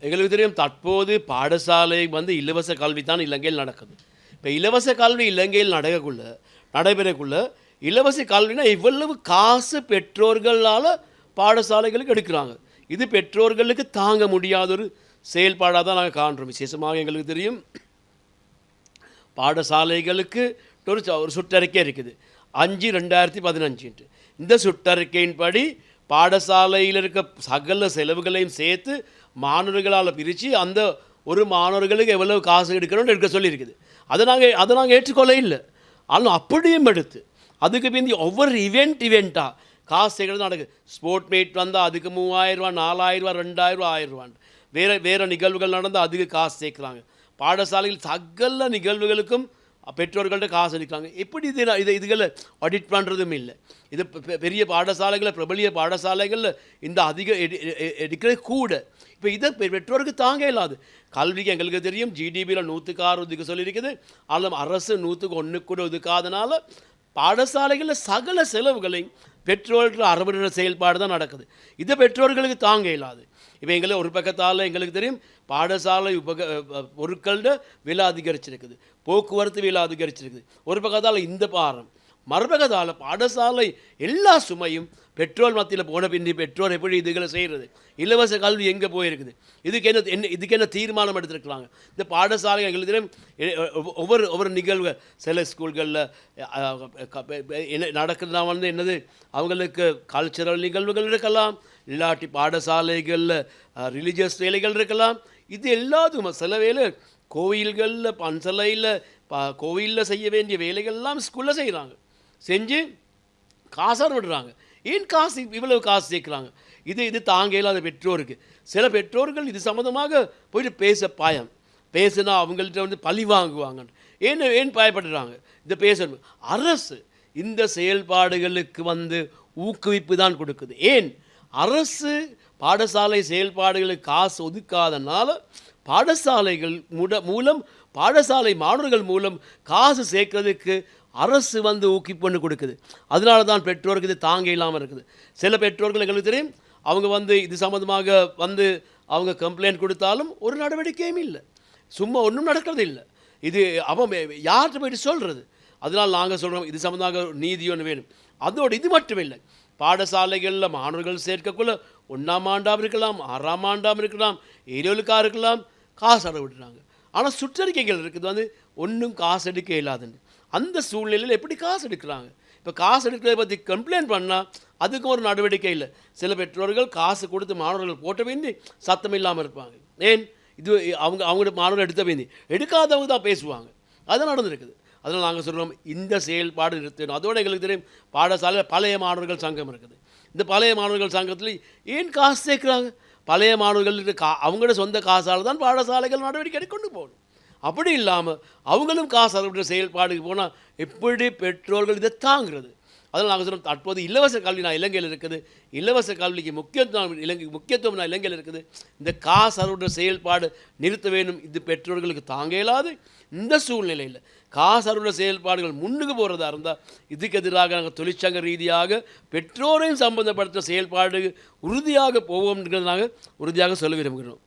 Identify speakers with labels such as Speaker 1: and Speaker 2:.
Speaker 1: எங்களுக்கு தெரியும் தற்போது பாடசாலை வந்து இலவச கல்வி தான் இலங்கையில் நடக்குது. இப்போ இலவச கல்வி இலங்கையில் நடக்கக்குள்ள நடைபெறக்குள்ள இலவச கல்வினா இவ்வளவு காசு பெற்றோர்களால் பாடசாலைகளுக்கு எடுக்கிறாங்க. இது பெற்றோர்களுக்கு தாங்க முடியாத ஒரு செயல்பாடாக தான் நாங்கள் காண்றோம். விசேஷமாக எங்களுக்கு தெரியும் பாடசாலைகளுக்கு ஒரு ச- ஒரு சுற்றறிக்கை இருக்குது. அஞ்சு ரெண்டாயிரத்தி பதினஞ்சுன்ட்டு. இந்த சுற்றறிக்கையின்படி பாடசாலையில் இருக்க சகல செலவுகளையும் சேர்த்து மாணவர்களால் பிரித்து அந்த ஒரு மாணவர்களுக்கு எவ்வளவு காசு எடுக்கணும்னு எடுக்க சொல்லியிருக்குது. அதை நாங்கள் அதை நாங்கள் ஏற்றுக்கொள்ள இல்லை. ஆனால் அப்படியும் எடுத்து அதுக்கு பிந்தி ஒவ்வொரு இவெண்ட் இவெண்ட்டாக காசு சேர்க்கறது நடக்குது? ஸ்போர்ட் மீட் வந்தால் அதுக்கு மூவாயிரரூவா நாலாயிரரூவா நாலாயிரம் ரூபா ரெண்டாயிரம் வேறு வேறு நிகழ்வுகள் நடந்தால் அதுக்கு காசு சேர்க்குறாங்க. பாடசாலையில் சகல நிகழ்வுகளுக்கும் பெற்றோர்கள்ட்ட காசு எடுக்கிறாங்க எப்படி இது இதை இதுகளை ஆடிட் பண்ணுறதும் இல்லை. இது பெ- பெரிய பாடசாலைகளில் பிரபலிய பாடசாலைகளில் இந்த அதிக எடுக்கிறது கூட. இப்போ இதை பெ- பெற்றோருக்கு தாங்க இல்லாது. கல்விக்கு எங்களுக்கு தெரியும் ஜிடிபியில் நூற்றுக்கு ஆறு ஒதுக்க சொல்லியிருக்குது. அல்லது அரசு நூற்றுக்கு ஒன்று கூட ஒதுக்காதனால பாடசாலைகளில் சகல செலவுகளையும் பெற்றோர்கள் அறவிடுற செயல்பாடு தான் நடக்குது. இதை பெற்றோர்களுக்கு தாங்க இல்லாது. இப்போ எங்களை ஒரு பக்கத்தால் எங்களுக்கு தெரியும் பாடசாலை உபக அஹ் பொருட்களோட விலை அதிகரிச்சிருக்குது. போக்குவரத்து விலை அதிகரிச்சிருக்குது. ஒரு பக்கத்தால் இந்த பாரம். மர்மகதால பாடசாலை எல்லா சுமையும் பெட்ரோல் மத்தியில் போன பின்னி பெட்ரோல் எப்படி இதுகளை செய்கிறது இலவச கல்வி எங்கே போயிருக்குது? இதுக்கு என்ன என்ன இதுக்கு என்ன தீர்மானம் எடுத்திருக்கிறாங்க? இந்த பாடசாலை எங்களுக்கு ஒவ்வொரு ஒவ்வொரு நிகழ்வு சில ஸ்கூல்களில் என்ன நடக்கிறதா வந்து என்னது? அவங்களுக்கு கல்ச்சுரல் நிகழ்வுகள் இருக்கலாம் இல்லாட்டி பாடசாலைகளில் ரிலீஜியஸ் வேலைகள் இருக்கலாம். இது எல்லாத்துக்கும் சில வேலை கோவில்களில் பன்சலையில் பா கோவிலில் செய்ய வேண்டிய வேலைகள்லாம் ஸ்கூலில் செய்கிறாங்க செஞ்சு காசாக விடுறாங்க. ஏன் காசு இவ்வளவு காசு சேர்க்குறாங்க? இது இது தாங்க இல்லாத பெற்றோருக்கு. சில பெற்றோர்கள் இது சம்மந்தமாக போயிட்டு பேச பாயம். பேசுனா அவங்கள்ட்ட வந்து பழி வாங்குவாங்க. ஏன் ஏன் பயப்படுறாங்க? இந்த பேசணும். அரசு இந்த செயல்பாடுகளுக்கு வந்து ஊக்குவிப்பு தான் கொடுக்குது. ஏன்? அரசு பாடசாலை செயல்பாடுகளுக்கு காசு ஒதுக்காதனால பாடசாலைகள் மூட மூலம் பாடசாலை மாணவர்கள் மூலம் காசு சேர்க்கறதுக்கு அரசு வந்து ஊக்குவிப்பு கொடுக்குது. அதனால தான் பெற்றோருக்கு இது தாங்க இல்லாமல் இருக்குது. சில பெற்றோர்கள் எங்களுக்கு தெரியும் அவங்க வந்து இது சம்மந்தமாக வந்து அவங்க கம்ப்ளைண்ட் கொடுத்தாலும் ஒரு நடவடிக்கையும் இல்லை. சும்மா ஒன்றும் நடக்கிறது இல்லை. இது அவன் யார்கிட்ட போயிட்டு சொல்கிறது அதனால் நாங்கள் சொல்கிறோம் இது சம்மந்தமாக ஒரு நீதி ஒன்று வேணும். அதோடு இது மட்டும் இல்லை பாடசாலைகளில் மாணவர்கள் சேர்க்கக்குள்ள ஒன்றாம் ஆண்டாம் இருக்கலாம் ஆறாம் ஆண்டாம் இருக்கலாம் ஏரியோலுக்கா இருக்கலாம் காசு அட விட்டுறாங்க. ஆனால் சுற்றறிக்கைகள் இருக்குது. வந்து ஒன்றும் காசு எடுக்க இல்லாதுன்னு அந்த சூழ்நிலையில் எப்படி காசு எடுக்கிறாங்க? இப்போ காசு எடுக்கிறத பற்றி கம்ப்ளைண்ட் பண்ணால் அதுக்கும் ஒரு நடவடிக்கை இல்லை. சில பெற்றோர்கள் காசு கொடுத்து மாணவர்கள் போட்ட வேண்டி சத்தம் இல்லாமல் இருப்பாங்க. ஏன்? இது அவங்க அவங்களோட மாணவர்கள் எடுத்த வேண்டி. எடுக்காதவங்க தான் பேசுவாங்க. அது நடந்திருக்குது. அதனால் நாங்கள் சொல்கிறோம் இந்த செயல்பாடு நிறுத்தணும். அதோட எங்களுக்கு தெரியும் பாடசாலையில் பழைய மாணவர்கள் சங்கம் இருக்குது. இந்த பழைய மாணவர்கள் சங்கத்தில் ஏன் காசு சேர்க்குறாங்க? பழைய மாணவர்கள் கா அவங்களோட சொந்த காசால் தான் பாடசாலைகள் நடவடிக்கை எடுக்க கொண்டு போகணும். அப்படி இல்லாமல் அவங்களும் காசு அறுவடை செயல்பாடுக்கு போனால் எப்படி பெற்றோர்கள் இதை தாங்கிறது? அதில் நாங்கள் சொல்கிறோம் தற்போது இலவச கல்வி நான் இலங்கையில் இருக்குது. இலவச கல்விக்கு முக்கியத்துவம் இலங்கை முக்கியத்துவம் நான் இலங்கையில் இருக்குது. இந்த காசு அறுவடை செயல்பாடு நிறுத்த வேண்டும். இது பெற்றோர்களுக்கு தாங்க இயலாது. இந்த சூழ்நிலையில் காசு அறுவடை செயல்பாடுகள் முன்னுக்கு போகிறதா இருந்தால் இதுக்கு எதிராக நாங்கள் தொழிற்சங்க ரீதியாக பெற்றோரையும் சம்பந்தப்படுத்த செயல்பாடு உறுதியாக போவோம்ங்கிறது நாங்கள் உறுதியாக சொல்ல விரும்புகிறோம்.